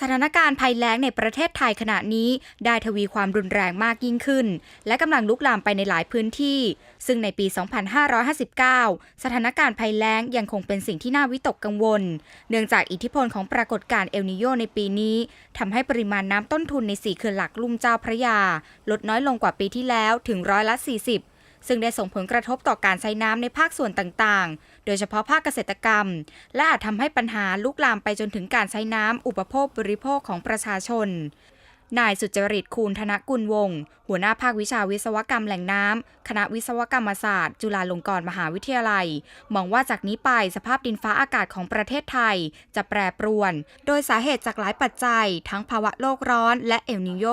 สถานการณ์ภัยแล้งในประเทศไทยขณะนี้ ได้ทวีความรุนแรงมากยิ่งขึ้น และกำลังลุกลามไปในหลายพื้นที่ ซึ่งในปี 2559 สถานการณ์ภัยแล้งยังคงเป็นสิ่งที่น่าวิตกกังวล เนื่องจากอิทธิพลของปรากฏการณ์เอลนิโยในปีนี้ทำให้ปริมาณน้ำต้นทุนในสี่เขื่อนหลักลุ่มเจ้าพระยา ลดน้อยลงกว่าปีที่แล้วถึงร้อยละ 40 ซึ่งได้ส่งผลกระทบต่อการใช้น้ำในภาคส่วนต่างๆ โดยเฉพาะภาคเกษตรกรรม และอาจทำให้ปัญหาลุกลามไปจนถึงการใช้น้ำอุปโภคบริโภคของประชาชนนายสุจริตคูณธนกุลวงศ์หัวหน้าภาควิชาวิศวกรรมแหล่งน้ำ คณะวิศวกรรมศาสตร์ จุฬาลงกรณ์มหาวิทยาลัย มองว่าจากนี้ไปสภาพดินฟ้าอากาศของประเทศไทย จะแปรปรวน โดยสาเหตุจากหลายปัจจัย ทั้งภาวะโลกร้อนและเอลนิโย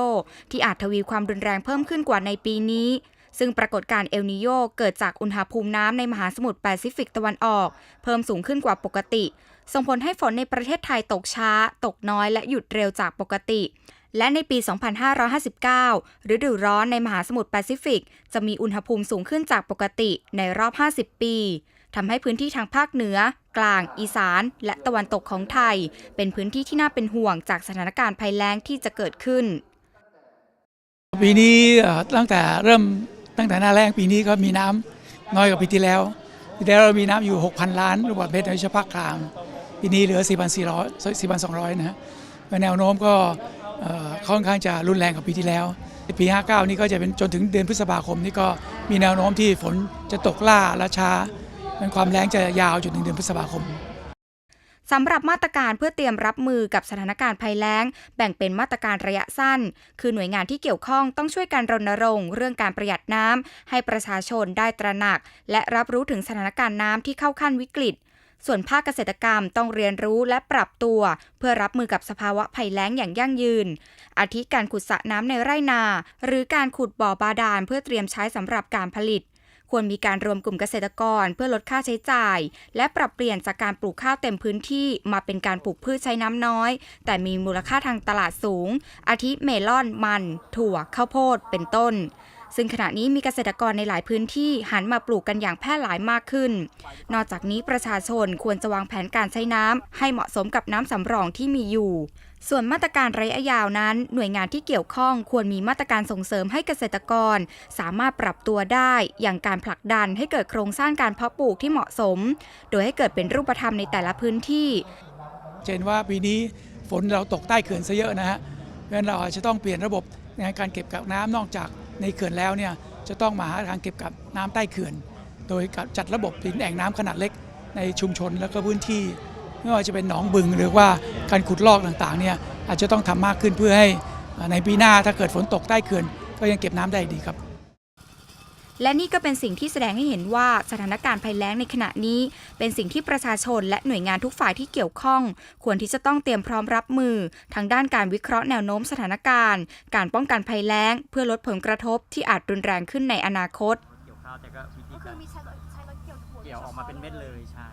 ที่อาจทวีความรุนแรงเพิ่มขึ้นกว่าในปีนี้ ซึ่งปรากฏการ์เอลนิโยเกิดจากอุณหภูมิน้ำในมหาสมุทรแปซิฟิกตะวันออก เพิ่มสูงขึ้นกว่าปกติ ส่งผลให้ฝนในประเทศไทยตกช้า ตกน้อยและหยุดเร็วจากปกติ และในปี 2559 ฤดูร้อนในมหาสมุทรแปซิฟิก จะมีอุณหภูมิสูงขึ้นจากปกติในรอบ 50 ปีทำให้พื้นที่ทางภาคเหนือ กลาง อีสาน และตะวันตกของไทย เป็นพื้นที่ที่น่าเป็นห่วงจากสถานการณ์ภัยแล้งที่จะเกิดขึ้น ปีนี้ตั้งแต่เริ่ม ตั้งแต่หน้าแรงปีนี้ก็มีน้ำน้อยกว่าปีที่แล้วปีที่แล้วเรามีน้ำอยู่ 6,000 ล้านลูกบาศก์เมตรในเฉพาะกลาง ปีนี้เหลือ 4,400 4,200 นะฮะแนวโน้มก็ค่อนข้างจะรุนแรงกว่าปีที่แล้ว ปี 59 นี่ก็จะเป็นจนถึงเดือนพฤษภาคมนี่ก็มีแนวโน้มที่ฝนจะตกล่าและช้าเป็นความแรงจะยาวจนถึงเดือนพฤษภาคม สำหรับมาตรการเพื่อเตรียมรับมือกับสถานการณ์ภัยแล้ง แบ่งเป็นมาตรการระยะสั้น คือหน่วยงานที่เกี่ยวข้องต้องช่วยการรณรงค์เรื่องการประหยัดน้ำให้ประชาชนได้ตระหนัก และรับรู้ถึงสถานการณ์น้ำที่เข้าขั้นวิกฤต ส่วนภาคเกษตรกรรมต้องเรียนรู้และปรับตัว เพื่อรับมือกับสภาวะภัยแล้งอย่างยั่งยืน อาทิการขุดสระน้ำในไร่นา หรือการขุดบ่อบาดาลเพื่อเตรียมใช้สำหรับการผลิต ควรมีการรวมกลุ่มเกษตรกรเพื่อลดค่าใช้จ่าย และปรับเปลี่ยนจากการปลูกข้าวเต็มพื้นที่มาเป็นการปลูกพืชใช้น้ำน้อย แต่มีมูลค่าทางตลาดสูง อาทิเมลอนมัน ถั่ว ข้าวโพด เป็นต้นซึ่งขณะนี้มีเกษตรกรในหลายพื้นที่หันมาปลูกกันอย่างแพร่หลายมากขึ้น นอกจากนี้ประชาชนควรจะวางแผนการใช้น้ำให้เหมาะสมกับน้ำสำรองที่มีอยู่ ส่วนมาตรการระยะยาวนั้น หน่วยงานที่เกี่ยวข้องควรมีมาตรการส่งเสริมให้เกษตรกร สามารถปรับตัวได้ อย่างการผลักดันให้เกิดโครงสร้างการเพาะปลูกที่เหมาะสม โดยให้เกิดเป็นรูปธรรมในแต่ละพื้นที่ เช่นว่าปีนี้ฝนเราตกใต้เขื่อนซะเยอะนะฮะเพราะฉะนั้นเราอาจจะต้องเปลี่ยนระบบในการเก็บกักน้ำนอกจากในเขื่อนแล้วเนี่ยจะต้องมาหาทางเก็บกักน้ำใต้เขื่อน โดยจัดระบบเป็นแอ่งน้ำขนาดเล็กในชุมชนแล้วก็พื้นที่ ไม่ว่าจะเป็นหนองบึงหรือว่าการขุดลอกต่างๆเนี่ยอาจจะต้องทำมากขึ้นเพื่อให้ในปีหน้าถ้าเกิดฝนตกใต้เขื่อนก็ยังเก็บน้ำได้ดีครับ และนี่ก็เป็นสิ่งที่แสดงให้เห็นว่าสถานการณ์ภัยแล้งในขณะนี้ เป็นสิ่งที่ประชาชนและหน่วยงานทุกฝ่ายที่เกี่ยวข้อง ควรที่จะต้องเตรียมพร้อมรับมือ ทางด้านการวิเคราะห์แนวโน้มสถานการณ์ การป้องกันภัยแล้ง เพื่อลดผลกระทบที่อาจรุนแรงขึ้นในอนาคตเกี่ยวข้าวแต่ก็วิธีก็คืกาอรมีใช้รถใช้รถเกี่ยวถั่วเกี่ยวออกมาเป็นเม็ดเลยใช่